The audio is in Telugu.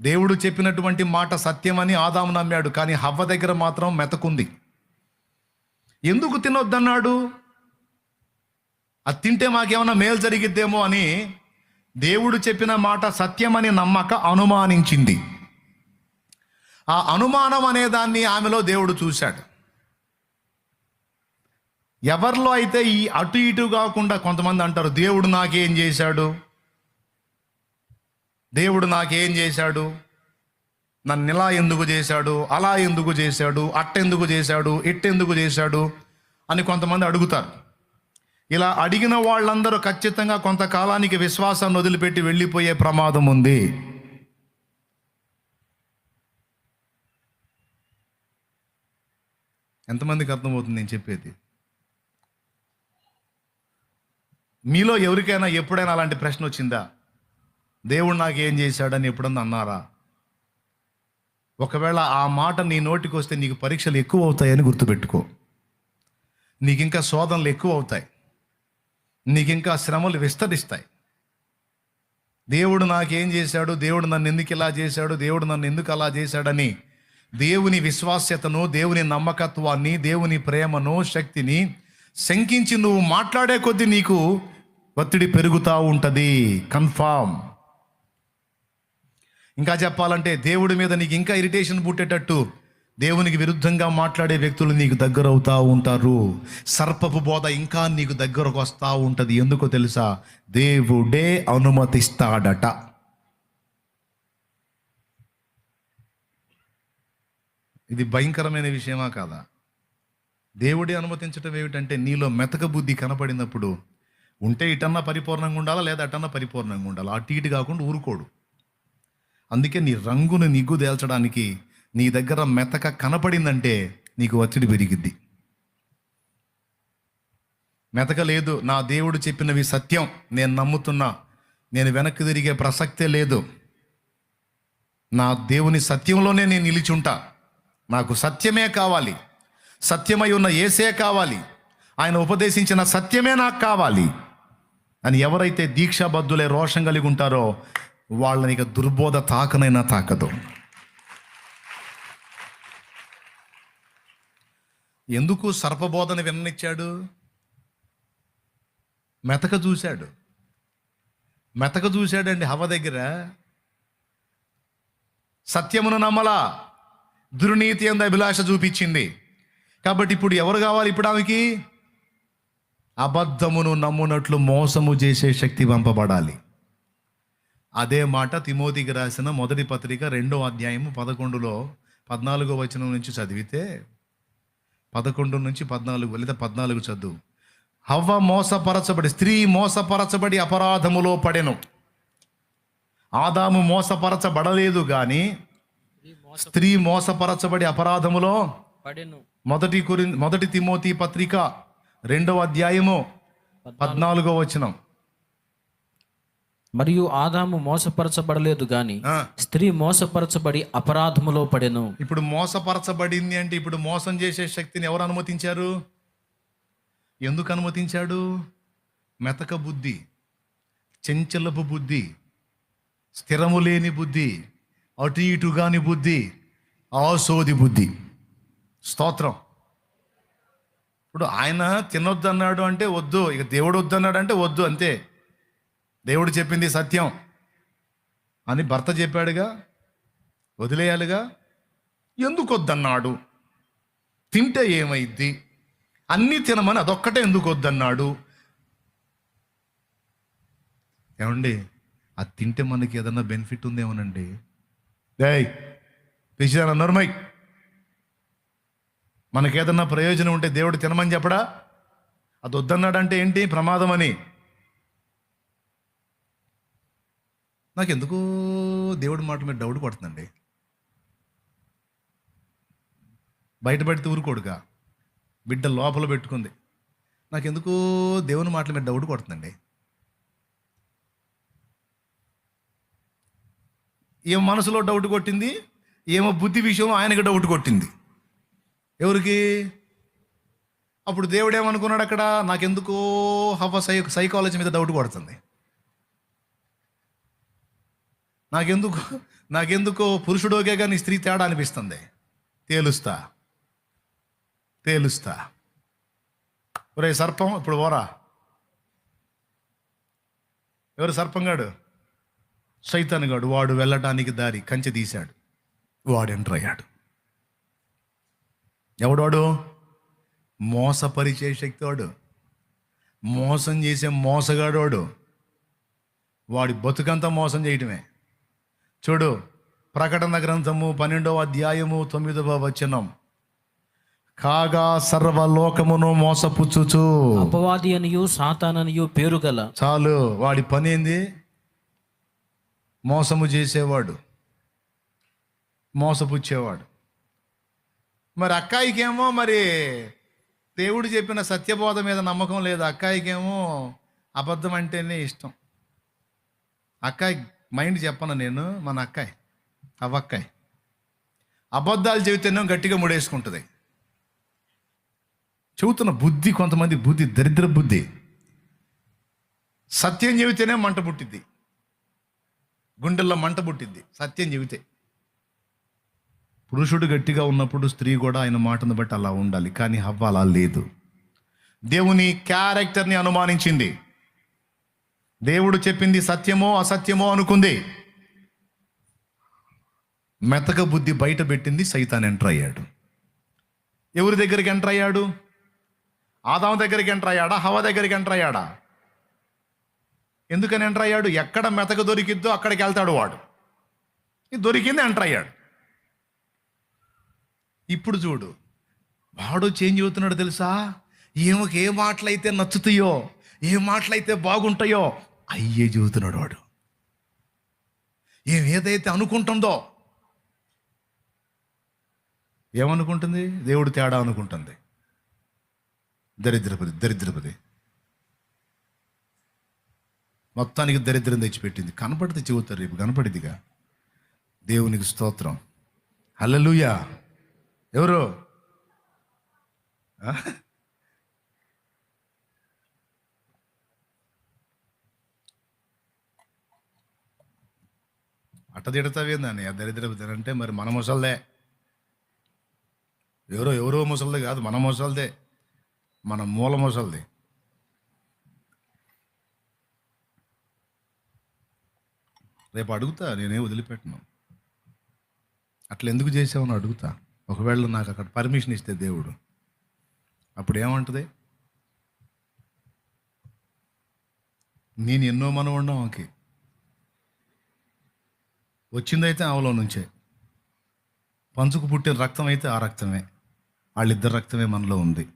దేవుడు చెప్పినటువంటి మాట సత్యమని ఆదాము నమ్మాడు కానీ హవ్వ దగ్గర మాత్రం మెతకుంది. ఎందుకు తినొద్దన్నాడు? అది తింటే మాకేమైనా మేలు జరిగిద్దేమో అని దేవుడు చెప్పిన మాట సత్యమని నమ్మక అనుమానించింది. ఆ అనుమానం అనే దాన్ని ఆమెలో దేవుడు చూశాడు. ఎవరిలో అయితే ఈ అటు ఇటు కాకుండా కొంతమంది అంటారు దేవుడు నాకేం చేశాడు? దేవుడు నాకేం చేశాడు? నన్ను ఇలా ఎందుకు చేశాడు? అలా ఎందుకు చేశాడు? అట్టెందుకు చేశాడు? ఇట్టెందుకు చేశాడు? అని కొంతమంది అడుగుతారు. ఇలా అడిగిన వాళ్ళందరూ ఖచ్చితంగా కొంతకాలానికి విశ్వాసాన్ని వదిలిపెట్టి వెళ్ళిపోయే ప్రమాదం ఉంది. ఎంతమందికి అర్థమవుతుంది నేను చెప్పేది? మీలో ఎవరికైనా ఎప్పుడైనా అలాంటి ప్రశ్న వచ్చిందా? దేవుడు నాకు ఏం చేశాడని ఎప్పుడన్నా అన్నారా? ఒకవేళ ఆ మాట నీ నోటికి వస్తే నీకు పరీక్షలు ఎక్కువ అవుతాయని గుర్తుపెట్టుకో. నీకు ఇంకా శోధనలు ఎక్కువ అవుతాయి నీకు ఇంకా శ్రమలు విస్తరిస్తాయి. దేవుడు నాకేం చేశాడు? దేవుడు నన్ను ఎందుకు ఇలా చేశాడు? దేవుడు నన్ను ఎందుకు అలా చేశాడని దేవుని విశ్వాస్యతను దేవుని నమ్మకత్వాన్ని దేవుని ప్రేమను శక్తిని శంకించి నువ్వు మాట్లాడే కొద్దీ నీకు ఒత్తిడి పెరుగుతూ ఉంటుంది. కన్ఫామ్. ఇంకా చెప్పాలంటే దేవుడి మీద నీకు ఇంకా ఇరిటేషన్ పుట్టేటట్టు దేవునికి విరుద్ధంగా మాట్లాడే వ్యక్తులు నీకు దగ్గర అవుతూ ఉంటారు. సర్పపు బోధ ఇంకా నీకు దగ్గరకు వస్తూ ఉంటుంది. ఎందుకో తెలుసా? దేవుడే అనుమతిస్తాడట. ఇది భయంకరమైన విషయమా కాదా? దేవుడే అనుమతించడం ఏమిటంటే నీలో మెతక బుద్ధి కనపడినప్పుడు ఉంటే ఇటన్నా పరిపూర్ణంగా ఉండాలా లేదా అటన్నా పరిపూర్ణంగా ఉండాలా? అటు ఇటు కాకుండా ఊరుకోడు. అందుకే నీ రంగును నిగ్గు తేల్చడానికి నీ దగ్గర మెతక కనపడిందంటే నీకు ఒత్తిడి పెరిగిద్ది. మెతక లేదు నా దేవుడు చెప్పినవి సత్యం నేను నమ్ముతున్నా నేను వెనక్కి తిరిగే ప్రసక్తే లేదు. నా దేవుని సత్యంలోనే నేను నిలిచుంటా. నాకు సత్యమే కావాలి. సత్యమై ఉన్న ఏసే కావాలి. ఆయన ఉపదేశించిన సత్యమే నాకు కావాలి. అని ఎవరైతే దీక్షాబద్ధులే రోషం కలిగి ఉంటారో వాళ్ళని ఇక దుర్బోధ తాకనైనా తాకదు. ఎందుకు సర్పబోధన విన్ననిచ్చాడు మెతక చూశాడు. మెతక చూశాడండి హవ దగ్గర. సత్యమును నమ్మలా. దుర్నీతి అంద అభిలాష చూపించింది. కాబట్టి ఇప్పుడు ఎవరు కావాలి ఇప్పుడు ఆమెకి? అబద్ధమును నమ్మునట్లు మోసము చేసే శక్తి పంపబడాలి. అదే మాట తిమోతికి రాసిన మొదటి పత్రిక రెండో అధ్యాయము పదకొండులో పద్నాలుగో వచనం నుంచి చదివితే పదకొండు నుంచి పద్నాలుగు లేదా పద్నాలుగు చదువు. హవ్వ మోసపరచబడి స్త్రీ మోసపరచబడి అపరాధములో పడెను. ఆదాము మోసపరచబడలేదు కానీ స్త్రీ మోసపరచబడి అపరాధములో పడెను. మొదటి కురి మొదటి తిమోతి పత్రిక రెండవ అధ్యాయము పద్నాలుగో వచనం. మరియు ఆదాము మోసపరచబడలేదు గాని స్త్రీ మోసపరచబడి అపరాధములో పడెను. ఇప్పుడు మోసపరచబడింది అంటే ఇప్పుడు మోసం చేసే శక్తిని ఎవరు అనుమతించారు? ఎందుకు అనుమతించాడు? మెతక బుద్ధి చెంచలపు బుద్ధి స్థిరము లేని బుద్ధి అటు ఇటు కాని బుద్ధి ఆసోది బుద్ధి. స్తోత్రం. ఇప్పుడు ఆయన తినొద్దన్నాడు అంటే వద్దు ఇక దేవుడు వద్దన్నాడు అంటే వద్దు అంతే. దేవుడు చెప్పింది సత్యం. అని భర్త చెప్పాడుగా వదిలేయాలిగా ఎందుకు వద్దన్నాడు తింటే ఏమైద్ది? అన్నీ తినమని అదొక్కటే ఎందుకు వద్దన్నాడు ఏమండి అది తింటే మనకి ఏదన్నా బెనిఫిట్ ఉందేమోనండి? ఏయ్ పిచ్చిదాన నర్మై. మనకేదన్నా ప్రయోజనం ఉంటే దేవుడు తినమని చెప్పడా? అది వద్దన్నాడంటే ఏంటి? ప్రమాదం అని నాకు ఎందుకు దేవుడి మాట మీద డౌట్ పడుతుందండి. బయటపడితే ఊరుకోడుగా. బిడ్డ లోపల పెట్టుకుంది. నాకు దేవుని మాటల మీద డౌట్ కొడుతుందండి ఏం మనసులో డౌట్ కొట్టింది? ఏమో బుద్ధి విషయం ఆయనకి డౌట్ కొట్టింది. ఎవరికి? అప్పుడు దేవుడు ఏమనుకున్నాడు అక్కడ నాకెందుకో హవ సై సైకాలజీ మీద డౌట్ కొడుతుంది. నాకెందుకు నాకెందుకో పురుషుడోకే కానీ స్త్రీ తేడా అనిపిస్తుంది. తేలుస్తా. తేలుస్తా. ఒరే సర్పం ఇప్పుడు ఓరా ఎవరు సర్పంగాడు? సైతానుగాడు వాడు వెళ్ళటానికి దారి కంచె తీశాడు. వాడు ఎంటర్ అయ్యాడు. ఎవడోడు మోసపరిచే శక్తివాడు. మోసం చేసే మోసగాడోడు వాడి బతుకంతా మోసం చేయటమే. చూడు ప్రకటన గ్రంథము పన్నెండవ అధ్యాయము తొమ్మిదవ వచనం. కాగా సర్వలోకమును మోసపుచ్చుచు. అపవాది అనియు సాతాననియు పేరు గల. చాలు వాడి పని ఏంది? మోసము చేసేవాడు. మోసపుచ్చేవాడు. మరి అక్కాయికేమో మరి దేవుడు చెప్పిన సత్యబోధ మీద నమ్మకం లేదు. అక్కాయికేమో అబద్ధం అంటేనే ఇష్టం. అక్కాయి మైండ్ చెప్పను నేను మన అక్కాయి అవ్వక్కాయి. అబద్ధాలు చెబితేనే గట్టిగా ముడేసుకుంటుంది. చెబుతున్న బుద్ధి కొంతమంది బుద్ధి దరిద్ర బుద్ధి. సత్యం చెబితేనే మంట పుట్టిద్ది. గుండెల్లో మంట పుట్టిద్ది సత్యం చెబితే. పురుషుడు గట్టిగా ఉన్నప్పుడు స్త్రీ కూడా ఆయన మాటను బట్టి అలా ఉండాలి కానీ హవ్వ అలా లేదు. దేవుని క్యారెక్టర్ని అనుమానించింది. దేవుడు చెప్పింది సత్యమో అసత్యమో అనుకుంది. మెతక బుద్ధి బయట పెట్టింది సైతాన్ ఎంటర్ అయ్యాడు. ఎవరి దగ్గరికి ఎంటర్ అయ్యాడు? ఆదాం దగ్గరికి ఎంటర్ అయ్యాడా? హవ దగ్గరికి ఎంటర్ అయ్యాడా? ఎందుకని ఎంటర్ అయ్యాడు? ఎక్కడ మెతక దొరికిద్దో అక్కడికి వెళ్తాడు వాడు. ఇది దొరికింది ఎంటర్ అయ్యాడు. ఇప్పుడు చూడు వాడు చేంజ్ అవుతున్నాడు తెలుసా? ఈమెకి ఏ మాటలైతే నచ్చుతాయో ఏ మాటలైతే బాగుంటాయో అయ్యే చెబుతున్నాడు వాడు. ఏం ఏదైతే అనుకుంటుందో ఏమనుకుంటుంది? దేవుడు తేడా అనుకుంటుంది. దరిద్రపది దరిద్రపది మొత్తానికి దరిద్రం తెచ్చిపెట్టింది. కనపడితే చెబుతారు రేపు కనపడిదిగా. దేవునికి స్తోత్రం. హల్లెలూయా. ఎవరు? అట్ట తిడతావేందని ఆ దరిద్రపు అంటే మరి మన ముసల్దే. ఎవరో ఎవరో ముసలిదే కాదు మన ముసల్దే. మన మూల ముసల్దే. రేపు అడుగుతా నేనే వదిలిపెట్టను. అట్లా ఎందుకు చేసావని అడుగుతా. ఒకవేళ నాకు అక్కడ పర్మిషన్ ఇస్తే దేవుడు. అప్పుడు ఏమంటుంది నేను ఎన్నో మనవుండం ఆమెకి. వచ్చిందైతే ఆవులో నుంచే. పంచుకు పుట్టిన రక్తం అయితే ఆ రక్తమే. వాళ్ళిద్దరు రక్తమే మనలో ఉంది.